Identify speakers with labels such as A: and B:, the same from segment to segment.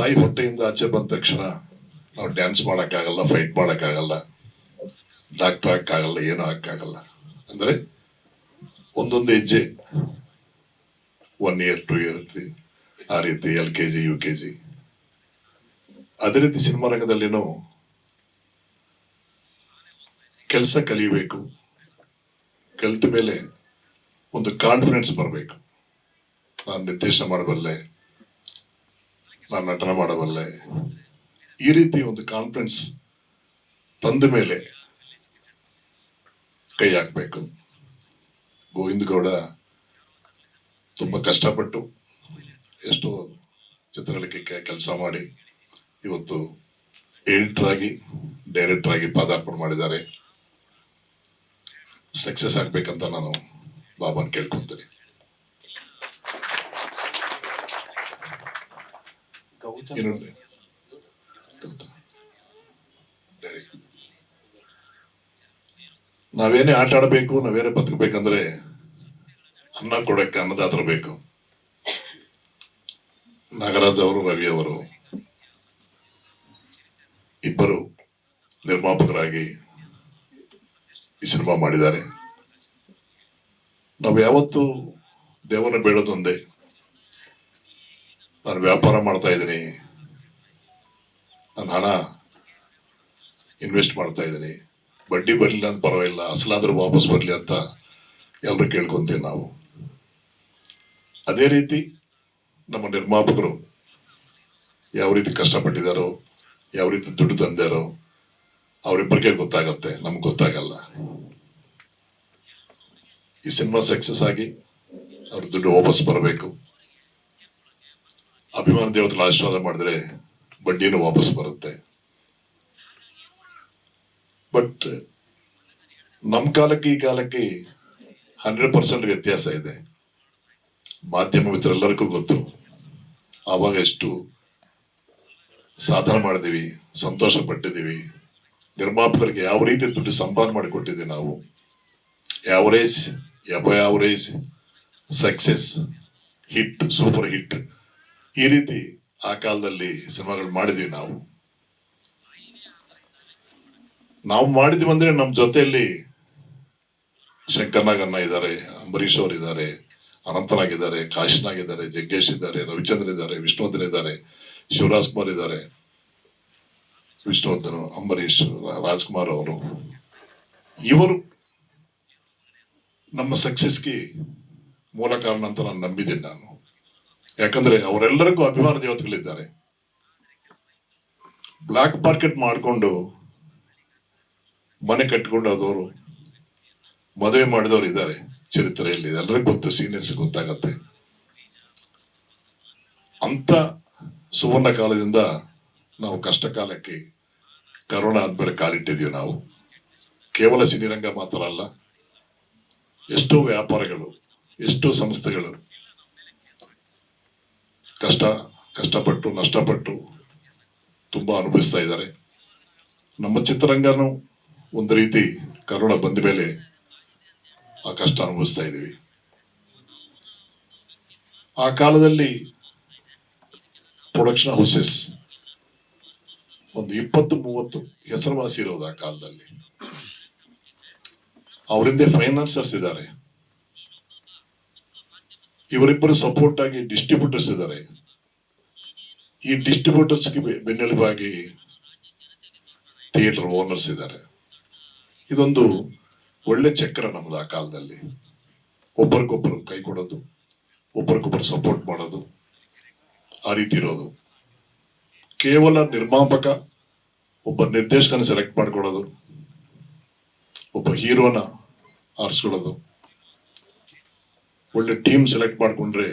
A: ತಾಯಿ ಹೊಟ್ಟೆಯಿಂದ ಆಚೆ ಬಂದ ತಕ್ಷಣ ನಾವು ಡ್ಯಾನ್ಸ್ ಮಾಡೋಕ್ಕಾಗಲ್ಲ ಫೈಟ್ ಮಾಡೋಕ್ಕಾಗಲ್ಲ ಡಾಕ್ಟರ್ ಆಗಕ್ಕಾಗಲ್ಲ ಏನೂ ಆಗಕ್ಕಾಗಲ್ಲ ಅಂದರೆ ಒಂದೊಂದು ಹೆಜ್ಜೆ. ಒನ್ ಇಯರ್ ಟು ಇಯರ್ ಆ ರೀತಿ L K G, U K G. ಅದೇ ರೀತಿ ಸಿನಿಮಾ ರಂಗದಲ್ಲಿನೂ ಕೆಲಸ ಕಲಿಬೇಕು. ಕಲಿತ ಮೇಲೆ ಒಂದು ಕಾನ್ಫಿಡೆನ್ಸ್ ಬರಬೇಕು. ನಾನು ನಿರ್ದೇಶನ ಮಾಡಬಲ್ಲೆ. ನಾನು ನಟನ ಮಾಡಬಲ್ಲೆ. ಈ ರೀತಿ ಒಂದು ಕಾನ್ಫಿಡೆನ್ಸ್ ತಂದ ಮೇಲೆ ಕೈ ಹಾಕ್ಬೇಕು. ಗೋವಿಂದ ಗೌಡ ತುಂಬ ಕಷ್ಟಪಟ್ಟು ಎಷ್ಟೋ ಚಿತ್ರಗಳಿಗೆ ಕೆಲಸ ಮಾಡಿ ಇವತ್ತು ಎಡಿಟರ್ ಆಗಿ ಡೈರೆಕ್ಟರ್ ಆಗಿ ಪಾದಾರ್ಪಣೆ ಮಾಡಿದ್ದಾರೆ. ಸಕ್ಸಸ್ ಆಗ್ಬೇಕಂತ ನಾನು ಬಾಬಾನ್ ಕೇಳ್ಕೊಂತೀನಿ. ನಾವೇನೇ ಆಟ ಆಡಬೇಕು ನಾವೇನೇ ಬದುಕಬೇಕಂದ್ರೆ ಅನ್ನ ಕೊಡಕ್ಕೆ ಅನ್ನದಾತರ ಬೇಕು. ನಾಗರಾಜ್ ಅವರು, ರವಿ ಅವರು ಇಬ್ಬರು ನಿರ್ಮಾಪಕರಾಗಿ ಈ ಸಿನಿಮಾ ಮಾಡಿದ್ದಾರೆ. ನಾವು ಯಾವತ್ತು ದೇವರನ್ನ ಬೇಡೋದು ಒಂದೇ. ನಾನು ವ್ಯಾಪಾರ ಮಾಡ್ತಾ ಇದ್ದೀನಿ. ನನ್ನ ಹಣ ಇನ್ವೆಸ್ಟ್ ಮಾಡ್ತಾ ಇದ್ದೀನಿ. ಬಡ್ಡಿ ಬರಲಿಲ್ಲ ಅಂತ ಪರವಾಗಿಲ್ಲ, ಅಸಲಾದ್ರೂ ವಾಪಸ್ ಬರಲಿ ಅಂತ ಎಲ್ಲರೂ ಕೇಳ್ಕೊತೀವಿ ನಾವು. ಅದೇ ರೀತಿ ನಮ್ಮ ನಿರ್ಮಾಪಕರು ಯಾವ ರೀತಿ ಕಷ್ಟಪಟ್ಟಿದ್ದಾರೋ, ಯಾವ ರೀತಿ ದುಡ್ಡು ತಂದಾರೋ ಅವರಿಬ್ಬರಿಗೆ ಗೊತ್ತಾಗತ್ತೆ, ನಮ್ಗೆ ಗೊತ್ತಾಗಲ್ಲ. ಈ ಸಿನಿಮಾ ಸಕ್ಸಸ್ ಆಗಿ ಅವ್ರ ದುಡ್ಡು ವಾಪಸ್ ಬರಬೇಕು. ಅಭಿಮಾನ ದೇವತೆಗಳ ಆಶೀರ್ವಾದ ಮಾಡಿದ್ರೆ ಬಡ್ಡಿನೂ ವಾಪಸ್ ಬರುತ್ತೆ. ಬಟ್ ನಮ್ಮ ಕಾಲಕ್ಕೆ ಈ ಕಾಲಕ್ಕೆ ಹಂಡ್ರೆಡ್ ಪರ್ಸೆಂಟ್ ವ್ಯತ್ಯಾಸ ಇದೆ. ಮಾಧ್ಯಮ ಮಿತ್ರರೆಲ್ಲರಿಗೂ ಗೊತ್ತು. ಆವಾಗ ಎಷ್ಟು ಸಾಧನೆ ಮಾಡಿದೀವಿ, ಸಂತೋಷ ಪಟ್ಟಿದ್ದೀವಿ ನಿರ್ಮಾಪಕರಿಗೆ ಯಾವ ರೀತಿ ದುಡ್ಡು ಸಂಪಾದನೆ ಮಾಡಿಕೊಟ್ಟಿದ್ದೀವಿ ನಾವು. Average above average success hit super hit ಈ ರೀತಿ ಆ ಕಾಲದಲ್ಲಿ ಸಿನಿಮಾಗಳು ಮಾಡಿದ್ವಿ ನಾವು. ನಾವು ಮಾಡಿದ್ವಿ ಅಂದ್ರೆ ನಮ್ಮ ಜೊತೆಯಲ್ಲಿ ಶಂಕರ್ನಾಗ್ ಅಣ್ಣ ಇದ್ದಾರೆ ಅಂಬರೀಶ್ ಅವರು ಇದ್ದಾರೆ ಅನಂತನಾಗ್ ಇದ್ದಾರೆ ಇದ್ದಾರೆ ಜಗ್ಗೇಶ್ ಇದ್ದಾರೆ, ರವಿಚಂದ್ರ ಇದ್ದಾರೆ, ವಿಷ್ಣುವರ್ಧನ್ ಇದ್ದಾರೆ, ಶಿವರಾಜ್ ಕುಮಾರ್ ಇದ್ದಾರೆ. ವಿಷ್ಣುವರ್ಧನ್ ಅಂಬರೀಶ್ ರಾಜ್ಕುಮಾರ್ ಅವರು. ಇವರು ನಮ್ಮ ಸಕ್ಸಸ್ಗೆ ಮೂಲ ಕಾರಣ ಅಂತ ನಾನು ನಂಬಿದ್ದೀನಿ ನಾನು. ಯಾಕಂದ್ರೆ ಅವರೆಲ್ಲರಿಗೂ ಅಭಿಮಾನ ದೇವತೆಗಳಿದ್ದಾರೆ ಬ್ಲಾಕ್ ಮಾರ್ಕೆಟ್ ಮಾಡಿಕೊಂಡು ಮನೆ ಕಟ್ಕೊಂಡು ಹೋದವರು, ಮದುವೆ ಮಾಡಿದವರು ಇದ್ದಾರೆ. ಚರಿತ್ರೆಯಲ್ಲಿ ಎಲ್ಲರಿಗೂ ಗೊತ್ತು ಸೀನಿಯರ್ಸ್ ಗೊತ್ತಾಗತ್ತೆ. ಅಂತ ಸುವರ್ಣ ಕಾಲದಿಂದ ನಾವು ಕಷ್ಟ ಕಾಲಕ್ಕೆ ಕರೋನಾ ಆದ್ಮೇಲೆ ಕಾಲಿಟ್ಟಿದೀವಿ ನಾವು. ಕೇವಲ ಸಿನಿರಂಗ ಮಾತ್ರ ಅಲ್ಲ, ಎಷ್ಟೋ ವ್ಯಾಪಾರಗಳು, ಎಷ್ಟೋ ಸಂಸ್ಥೆಗಳು ಕಷ್ಟ, ಕಷ್ಟಪಟ್ಟು, ನಷ್ಟಪಟ್ಟು ತುಂಬ ಅನುಭವಿಸ್ತಾ ಇದ್ದಾರೆ. ನಮ್ಮ ಚಿತ್ರರಂಗನೂ ಒಂದು ರೀತಿ ಕರೋಡ ಬಂದ ಮೇಲೆ ಆ ಕಷ್ಟ ಅನುಭವಿಸ್ತಾ ಇದ್ದೀವಿ. ಆ ಕಾಲದಲ್ಲಿ ಪ್ರೊಡಕ್ಷನ್ ಹೌಸಸ್ ಒಂದು ಇಪ್ಪತ್ತು, ಮೂವತ್ತು ಹೆಸರುವಾಸಿ ಇರೋದು ಆ ಕಾಲದಲ್ಲಿ. ಅವರಿಂದ ಫೈನಾನ್ಸರ್ಸ್ ಇದ್ದಾರೆ. ಇವರಿಬ್ಬರು ಸಪೋರ್ಟ್ ಆಗಿ ಡಿಸ್ಟ್ರಿಬ್ಯೂಟರ್ಸ್ ಇದ್ದಾರೆ. ಈ ಡಿಸ್ಟ್ರಿಬ್ಯೂಟರ್ಸ್ಗೆ ಬೆನ್ನೆಲುಬಾಗಿ ಥಿಯೇಟರ್ ಓನರ್ಸ್ ಇದ್ದಾರೆ. ಇದೊಂದು ಒಳ್ಳೆ ಚಕ್ರ ನಮ್ದು ಆ ಕಾಲದಲ್ಲಿ. ಒಬ್ಬರಿಗೊಬ್ಬರು ಕೈ ಕೊಡೋದು, ಒಬ್ಬರಿಗೊಬ್ಬರು ಸಪೋರ್ಟ್ ಮಾಡೋದು, ಆ ರೀತಿ ಇರೋದು. ಕೇವಲ ನಿರ್ಮಾಪಕ, ಒಬ್ಬ ನಿರ್ದೇಶಕನ ಸೆಲೆಕ್ಟ್ ಮಾಡ್ಕೊಡೋದು ಒಬ್ಬ ಹೀರೋನ ಆರಿಸ್ಕೊಳ್ಳೋದು. ಒಳ್ಳೆ ಟೀಮ್ ಸೆಲೆಕ್ಟ್ ಮಾಡಿಕೊಂಡ್ರೆ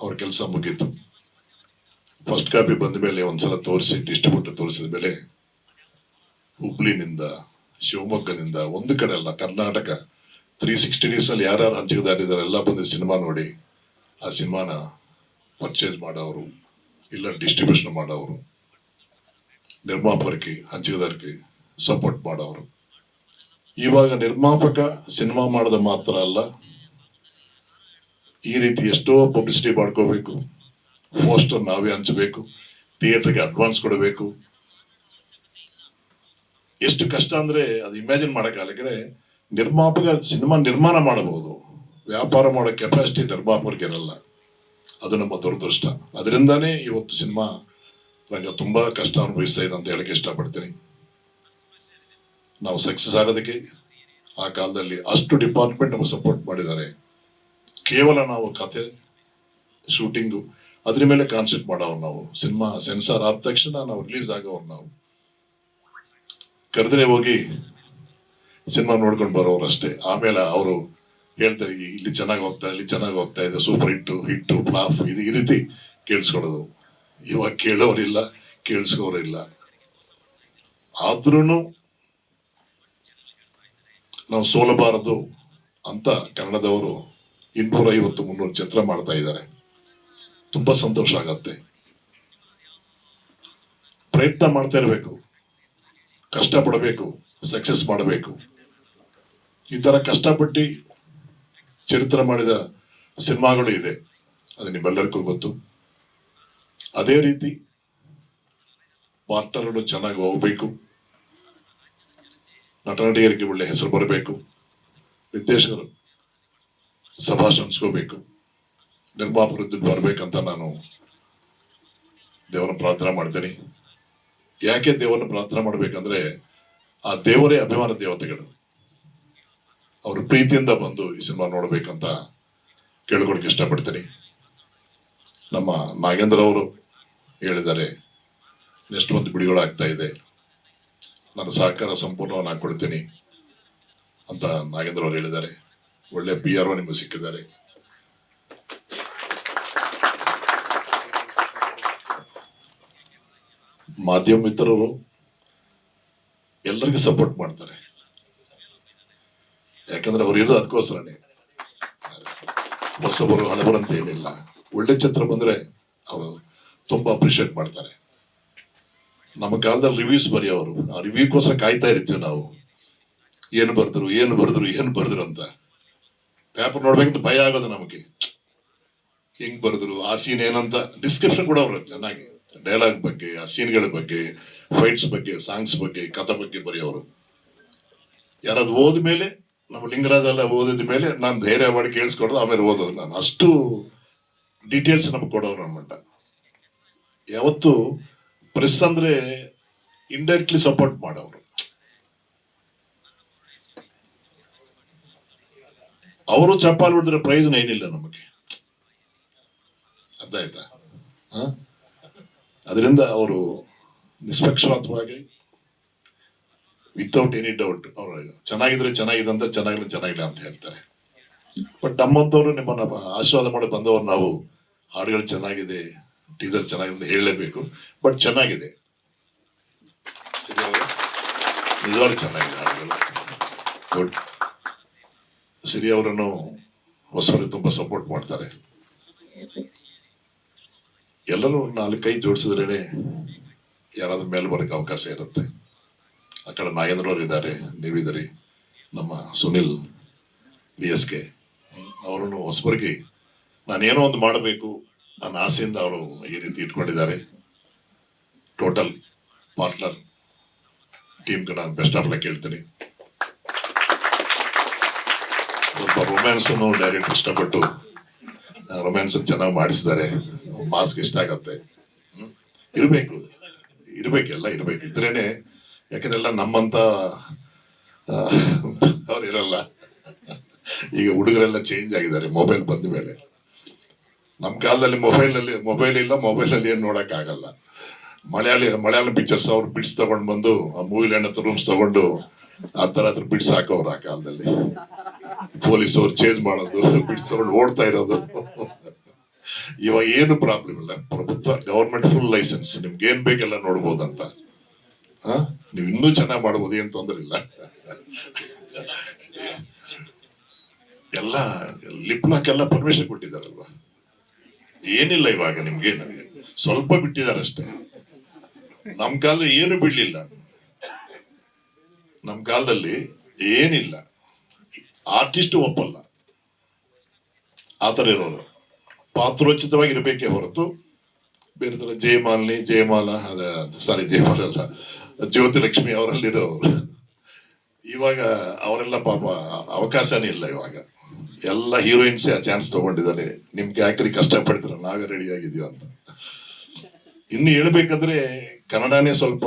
A: ಅವ್ರ ಕೆಲಸ ಮುಗೀತು. ಫಸ್ಟ್ ಕಾಪಿ ಬಂದ ಮೇಲೆ ಒಂದ್ಸಲ ತೋರಿಸಿ ಡಿಸ್ಟ್ರಿಬ್ಯೂಟರ್ ತೋರಿಸಿದ ಮೇಲೆ ಹುಬ್ಳಿನಿಂದ, ಶಿವಮೊಗ್ಗನಿಂದ, ಒಂದು ಕಡೆ ಅಲ್ಲ, ಕರ್ನಾಟಕ ತ್ರೀ ಸಿಕ್ಸ್ಟಿ ಡೇಸ್ ಅಲ್ಲಿ ಯಾರ್ಯಾರು ಹಂಚಿಕೆದಾರಿದ್ದಾರೆ ಎಲ್ಲ ಬಂದು ಸಿನಿಮಾ ನೋಡಿ, ಆ ಸಿನಿಮಾನ ಪರ್ಚೇಸ್ ಮಾಡೋರು ಇಲ್ಲ ಡಿಸ್ಟ್ರಿಬ್ಯೂಷನ್ ಮಾಡೋರು, ನಿರ್ಮಾಪಕರಿಗೆ ಹಂಚಿಕೆದಾರರಿಗೆ ಸಪೋರ್ಟ್ ಮಾಡೋರು. ಇವಾಗ ನಿರ್ಮಾಪಕ ಸಿನಿಮಾ ಮಾಡೋದು ಮಾತ್ರ ಅಲ್ಲ ಈ ರೀತಿ ಎಷ್ಟೋ ಪಬ್ಲಿಸಿಟಿ ಮಾಡ್ಕೋಬೇಕು. ಪೋಸ್ಟರ್ ನಾವೇ ಹಂಚಬೇಕು. ಥಿಯೇಟರ್ಗೆ ಅಡ್ವಾನ್ಸ್ ಕೊಡಬೇಕು. ಎಷ್ಟು ಕಷ್ಟ ಅಂದ್ರೆ ಅದು ಇಮ್ಯಾಜಿನ್ ಮಾಡೋಕ್ಕಾಗಲಿಕ್ಕೆ ನಿರ್ಮಾಪಕ ಸಿನಿಮಾ ನಿರ್ಮಾಣ ಮಾಡಬಹುದು. ವ್ಯಾಪಾರ ಮಾಡೋ ಕೆಪಾಸಿಟಿ ನಿರ್ಮಾಪಕರಿಗೆ ಇರಲ್ಲ. ಅದು ನಮ್ಮ ದುರದೃಷ್ಟ. ಅದರಿಂದಾನೇ ಇವತ್ತು ಸಿನಿಮಾ ರಂಗ ತುಂಬಾ ಕಷ್ಟ ಅನುಭವಿಸ್ತಾ ಇದೆ ಅಂತ ಹೇಳಕ್ಕೆ ಇಷ್ಟಪಡ್ತೀನಿ. ನಾವು ಸಕ್ಸಸ್ ಆಗೋದಕ್ಕೆ ಆ ಕಾಲದಲ್ಲಿ ಅಷ್ಟು ಡಿಪಾರ್ಟ್ಮೆಂಟ್ ನಮಗೆ ಸಪೋರ್ಟ್ ಮಾಡಿದ್ದಾರೆ. ಕೇವಲ ನಾವು ಕತೆ ಶೂಟಿಂಗು, ಅದ್ರ ಮೇಲೆ ಕಾನ್ಸೆಂಟ್ ಮಾಡೋರು ನಾವು. ಸಿನಿಮಾ ಸೆನ್ಸಾರ್ ಆದ ತಕ್ಷಣ ನಾವು ರಿಲೀಸ್ ಆಗೋರು ನಾವು. ಕರೆದ್ರೆ ಹೋಗಿ ಸಿನಿಮಾ ನೋಡ್ಕೊಂಡು ಬರೋರು ಅಷ್ಟೇ. ಆಮೇಲೆ ಅವರು ಹೇಳ್ತಾರೆ, "ಈ- ಇಲ್ಲಿ ಚೆನ್ನಾಗಿ ಹೋಗ್ತಾ, ಇಲ್ಲಿ ಚೆನ್ನಾಗಿ ಹೋಗ್ತಾ ಇದೆ ಸೂಪರ್ ಹಿಟ್ಟು ಹಿಟ್ಟು ಫ್ಲಾಫ್ ಇದು ಈ ರೀತಿ ಕೇಳಿಸ್ಕೊಡೋದು ಇವಾಗ ಕೇಳೋರಿಲ್ಲ ಕೇಳಿಸ್ಕೋರಿಲ್ಲ ಆದ್ರೂ ನಾವು ಸೋಲಬಾರದು ಅಂತ ಕನ್ನಡದವರು ಇನ್ನೂರ ಐವತ್ತು ಮುನ್ನೂರು ಚಿತ್ರ ಮಾಡ್ತಾ ಇದ್ದಾರೆ. ತುಂಬಾ ಸಂತೋಷ ಆಗತ್ತೆ. ಪ್ರಯತ್ನ ಮಾಡ್ತಾ ಇರಬೇಕು. ಕಷ್ಟ ಪಡಬೇಕು ಸಕ್ಸಸ್ ಮಾಡಬೇಕು. ಈ ತರ ಕಷ್ಟಪಟ್ಟು ಚರಿತ್ರ ಮಾಡಿದ ಸಿನಿಮಾಗಳು ಇದೆ. ಅದು ನಿಮ್ಮೆಲ್ಲರಿಗೂ ಗೊತ್ತು. ಅದೇ ರೀತಿ ಪಾರ್ಟ್ನರ್ಗಳು ಚೆನ್ನಾಗಿ ಹೋಗ್ಬೇಕು. ನಟನಟಿಯರಿಗೆ ಒಳ್ಳೆ ಹೆಸರು ಬರಬೇಕು. ನಿರ್ದೇಶಕರು ಸಭಾಷ್ ಸಂಸ್ಕೋಬೇಕು ನಿರ್ಮಾಪಕರು ದುಡ್ಡು ಬರ್ಬೇಕಂತ ನಾನು ದೇವರನ್ನ ಪ್ರಾರ್ಥನೆ ಮಾಡ್ತೇನೆ. ಯಾಕೆ ದೇವರನ್ನ ಪ್ರಾರ್ಥನೆ ಮಾಡ್ಬೇಕಂದ್ರೆ ಆ ದೇವರೇ ಅಭಿಮಾನ ದೇವತೆಗಳು. ಅವರು ಪ್ರೀತಿಯಿಂದ ಬಂದು ಈ ಸಿನಿಮಾ ನೋಡಬೇಕಂತ ಕೇಳ್ಕೊಳಕ್ಕೆ ಇಷ್ಟಪಡ್ತೀನಿ. ನಮ್ಮ ನಾಗೇಂದ್ರ ಅವರು ಹೇಳಿದ್ದಾರೆ, ನೆಕ್ಸ್ಟ್ ಒಂದು ಬಿಡುಗಡೆ ಇದೆ. ನಾನು ಸಹಕಾರ ಸಂಪೂರ್ಣವನ್ನು ಕೊಡ್ತೀನಿ ಅಂತ ನಾಗೇಂದ್ರ ಅವರು ಹೇಳಿದ್ದಾರೆ. ಒಳ್ಳೆ ಪಿ ಆರ್ ನಿಮಗೆ ಸಿಕ್ಕಿದ್ದಾರೆ ಮಾಧ್ಯಮ ಮಿತ್ರರು ಎಲ್ಲರಿಗೂ ಸಪೋರ್ಟ್ ಮಾಡ್ತಾರೆ. ಯಾಕಂದ್ರೆ ಅವ್ರು ಇರೋದು ಅದಕ್ಕೋಸ್ಕರನೇ. ಹೊಸಬರು, ಹಳಬರು ಅಂತ ಏನಿಲ್ಲ. ಒಳ್ಳೆ ಚಿತ್ರ ಬಂದ್ರೆ ಅವರು ತುಂಬಾ ಅಪ್ರಿಶಿಯೇಟ್ ಮಾಡ್ತಾರೆ. ನಮ್ಮ ಕಾಲದಲ್ಲಿ ರಿವ್ಯೂಸ್ ಬರೆಯೋರು ಆ ರಿವ್ಯೂಗೋಸ್ಕರ ಕಾಯ್ತಾ ಇರ್ತೀವಿ ನಾವು. ಏನು ಬರ್ದ್ರು, ಏನು ಬರೆದ್ರು ಏನು ಬರೆದ್ರು ಅಂತ. ಪೇಪರ್ ನೋಡ್ಬೇಕಂತ ಭಯ ಆಗೋದು ನಮಗೆ. ಹೆಂಗ್ ಬರೆದ್ರು, ಆ ಸೀನ್ ಏನಂತ ಡಿಸ್ಕ್ರಿಪ್ಷನ್ ಕೂಡ ಅವ್ರು ಚೆನ್ನಾಗಿ ಡೈಲಾಗ್ ಬಗ್ಗೆ, ಆ ಸೀನ್ಗಳ ಬಗ್ಗೆ ಫೈಟ್ಸ್ ಬಗ್ಗೆ ಸಾಂಗ್ಸ್ ಬಗ್ಗೆ, ಕಥೆ ಬಗ್ಗೆ ಬರೆಯೋರು. ಯಾರಾದ್ರು ಓದ್ಮೇಲೆ ನಮ್ಮ ಲಿಂಗರಾಜ ಎಲ್ಲ ಓದಿದ ಮೇಲೆ ನಾನು ಧೈರ್ಯ ಮಾಡಿ ಕೇಳಿಸ್ಕೊಡೋದು, ಆಮೇಲೆ ಓದೋದು ನಾನು. ಅಷ್ಟು ಡೀಟೇಲ್ಸ್ ನಮ್ಗೆ ಕೊಡೋರು ಅನ್ಮಟ್ಟ ಯಾವತ್ತು ಪ್ರೆಸ್ ಅಂದ್ರೆ ಇಂಡೈರೆಕ್ಟ್ಲಿ ಸಪೋರ್ಟ್ ಮಾಡೋರು. ಅವರು ಚಪ್ಪಾಲ್ ಹೊಡೆದ್ರೆ ಪ್ರಯೋಜನ ಏನಿಲ್ಲ ನಮಗೆ. ಅರ್ಥ ಆಯ್ತಾ? ಅದರಿಂದ ಅವರು ನಿಷ್ಪಕ್ಷಪಾತವಾಗಿ ವಿತೌಟ್ ಎನಿ ಡೌಟ್ ಅವರು ಚೆನ್ನಾಗಿದ್ರೆ ಚೆನ್ನಾಗಿದೆ ಅಂತ, ಚೆನ್ನಾಗಿಲ್ಲ ಚೆನ್ನಾಗಿಲ್ಲ ಅಂತ ಹೇಳ್ತಾರೆ. ಬಟ್ ನಮ್ಮಂತವ್ರು ನಿಮ್ಮನ್ನ ಆಶೀರ್ವಾದ ಮಾಡಿ ಬಂದವರು ನಾವು, ಹಾಡುಗಳು ಚೆನ್ನಾಗಿದೆ ಟೀಸರ್ ಚೆನ್ನಾಗಿದೆ ಹೇಳಲೇಬೇಕು. ಬಟ್ ಚೆನ್ನಾಗಿದೆ. ನಿಜವಾಗ್ಲೂ ಚೆನ್ನಾಗಿದೆ ಹಾಡುಗಳು. ಗುಡ್ ಸಿರಿ ಅವರನ್ನು ಹೊಸವರಿಗೆ ತುಂಬಾ ಸಪೋರ್ಟ್ ಮಾಡ್ತಾರೆ. ಎಲ್ಲರೂ ನಾಲ್ಕು ಕೈ ಜೋಡಿಸಿದ್ರೇನೆ ಯಾರಾದ್ರೂ ಮೇಲೆ ಬರಕ್ಕೆ ಅವಕಾಶ ಇರುತ್ತೆ. ಆ ಕಡೆ ನಾಗೇಂದ್ರ ಅವರು ಇದ್ದಾರೆ ನೀವಿದ್ದೀರಿ ನಮ್ಮ ಸುನಿಲ್ ಡಿ ಎಸ್ ಕೆ ಅವರನ್ನು ಹೊಸಬರಿಗೆ ನಾನೇನೋ ಒಂದು ಮಾಡಬೇಕು. ನನ್ನ ಆಸೆಯಿಂದ ಅವರು ಈ ರೀತಿ ಇಟ್ಕೊಂಡಿದ್ದಾರೆ. ಟೋಟಲ್ ಪಾರ್ಟ್ನರ್ ಟೀಮ್ಗೆ ನಾನು ಬೆಸ್ಟ್ ಆಫ್ ಲಕ್ ಹೇಳ್ತೀನಿ ಒಬ್ಬ ರೊಮ್ಯಾನ್ಸ್ ಡೈರೆಕ್ಟ್ ಇಷ್ಟಪಟ್ಟು ರೊಮ್ಯಾನ್ಸ್ ಚೆನ್ನಾಗಿ ಮಾಡಿಸಿದ್ದಾರೆ ಮಾಸ್ಕ್ ಇಷ್ಟ ಆಗತ್ತೆ ಇರಬೇಕು. ಇರಬೇಕು ಎಲ್ಲ ಇರಬೇಕು. ಇದ್ರೇನೆ ಯಾಕಂದ್ರೆ ನಮ್ಮಂತ ಆ, ಅವ್ರು ಇರಲ್ಲ. ಈಗ ಹುಡುಗರೆಲ್ಲ ಚೇಂಜ್ ಆಗಿದ್ದಾರೆ ಮೊಬೈಲ್ ಬಂದ ಮೇಲೆ. ನಮ್ಮ ಕಾಲದಲ್ಲಿ ಮೊಬೈಲ್ ಅಲ್ಲಿ ಮೊಬೈಲ್ ಇಲ್ಲ ಮೊಬೈಲ್ ಅಲ್ಲಿ ಏನ್ ನೋಡಕ್ ಆಗಲ್ಲ ಮಲಯಾಳಿ ಮಲಯಾಳಂ ಪಿಕ್ಚರ್ಸ್ ಅವ್ರು ಬಿಡ್ಸ್ ತಗೊಂಡ್ ಬಂದು ಆ ಮೂವಿ ಹತ್ರ ರೂಮ್ಸ್ ತಗೊಂಡು ಆ ತರ ಹತ್ರ ಬಿಡ್ಸ್ ಆ ಕಾಲದಲ್ಲಿ. ಪೊಲೀಸ್ ಅವ್ರು ಚೇಂಜ್ ಮಾಡೋದು, ಬಿಡ್ಸ್ ತಗೊಂಡು ಓಡ್ತಾ ಇರೋದು. ಇವಾಗ ಏನು ಪ್ರಾಬ್ಲಮ್ ಇಲ್ಲ. ಪ್ರಭುತ್ವ ಗವರ್ಮೆಂಟ್ ಫುಲ್ ಲೈಸೆನ್ಸ್ ನಿಮ್ಗೆ ಏನ್ ಬೇಕೆಲ್ಲ ನೋಡ್ಬೋದಂತ. ಹಾ? ನೀವು ಇನ್ನೂ ಚೆನ್ನಾಗಿ ಮಾಡ್ಬೋದು, ಏನ್ ತೊಂದ್ರೆ ಇಲ್ಲ. ಎಲ್ಲ ಲಿಪ್ ಲಾಕ್ ಎಲ್ಲ ಪರ್ಮಿಷನ್ ಕೊಟ್ಟಿದ್ದಾರಲ್ವಾ? ಏನಿಲ್ಲ ಇವಾಗ ನಿಮ್ಗೆ ಸ್ವಲ್ಪ ಬಿಟ್ಟಿದ್ದಾರೆ ಅಷ್ಟೇ. ನಮ್ ಕಾಲ ಏನು ಬಿಡ್ಲಿಲ್ಲ. ನಮ್ ಕಾಲದಲ್ಲಿ ಏನಿಲ್ಲ. ಆರ್ಟಿಸ್ಟ್ ಒಪ್ಪಲ್ಲ. ಆ ಥರ ಇರೋರು. ಪಾತ್ರೋಚಿತವಾಗಿ ಇರಬೇಕೇ ಹೊರತು ಬೇರೆ ಥರ ಜಯಮಾಲಿನಿ, ಜಯಮಾಲ, ಅದ, ಸಾರಿ, ಜಯಮಾಲ ಅಲ್ಲ, ಜ್ಯೋತಿಲಕ್ಷ್ಮಿ ಅವರಲ್ಲಿರೋರು. ಇವಾಗ ಅವರೆಲ್ಲ ಪಾಪ ಅವಕಾಶನೇ ಇಲ್ಲ ಇವಾಗ. ಎಲ್ಲ ಹೀರೋಯಿನ್ಸೇ ಆ ಚಾನ್ಸ್ ತಗೊಂಡಿದ್ದಾರೆ. ನಿಮ್ಗೆ ಯಾಕ್ರಿ ಕಷ್ಟ ಪಡ್ತೀರ? ನಾವೇ ರೆಡಿ ಆಗಿದೀವಿ ಅಂತ. ಇನ್ನು ಹೇಳ್ಬೇಕಂದ್ರೆ ಕನ್ನಡನೇ ಸ್ವಲ್ಪ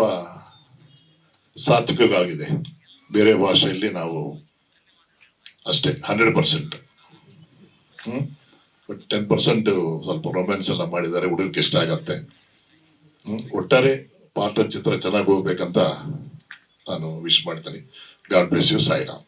A: ಸಾತ್ವಿಕವಾಗಿದೆ. ಬೇರೆ ಭಾಷೆಯಲ್ಲಿ ನಾವು ಅಷ್ಟೇ hundred percent hmm? But ten percent ಸ್ವಲ್ಪ ರೊಮ್ಯಾನ್ಸ್ ಎಲ್ಲ ಮಾಡಿದ್ದಾರೆ, ಹುಡುಗರಿಗೆ ಇಷ್ಟ ಆಗತ್ತೆ. ಒಟ್ಟಾರೆ ಪಾಠ ಚಿತ್ರ ಚೆನ್ನಾಗಿ ಹೋಗ್ಬೇಕಂತ ನಾನು ವಿಶ್ ಮಾಡ್ತೀನಿ. God bless you Sairam.